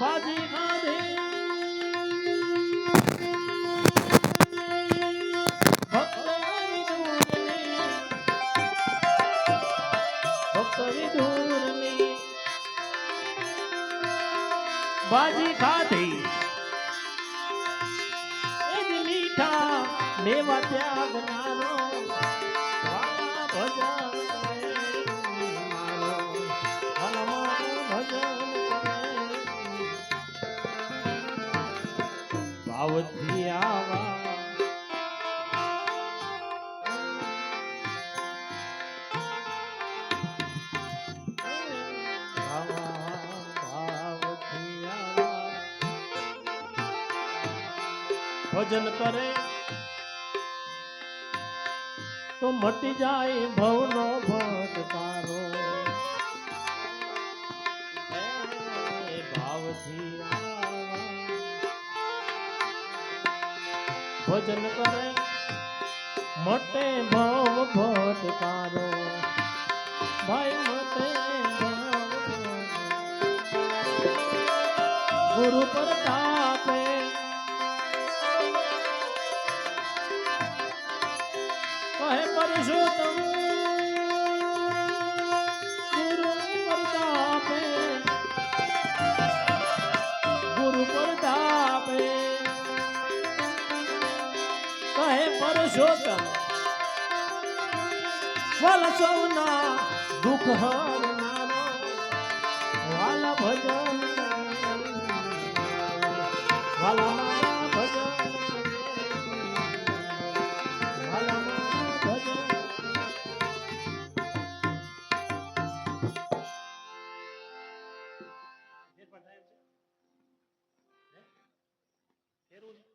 બાજી ભક્ત વિદુરની બાજી ખાધી. મીઠા મેવા ત્યાગનારો ભાવથી આવા. ભજન કરે. તો મટી જાય ભવનો ભટકારો હે ભાવથી ભજન કરે મટે ભવ ભટકારો ભાઈ મટે ગુરુ પ્રતાપે કહે પરશુત્તમ પરશોત્તમ ફલ સૌના દુઃખ હરનારો વાલ ભજન. વાલા Quero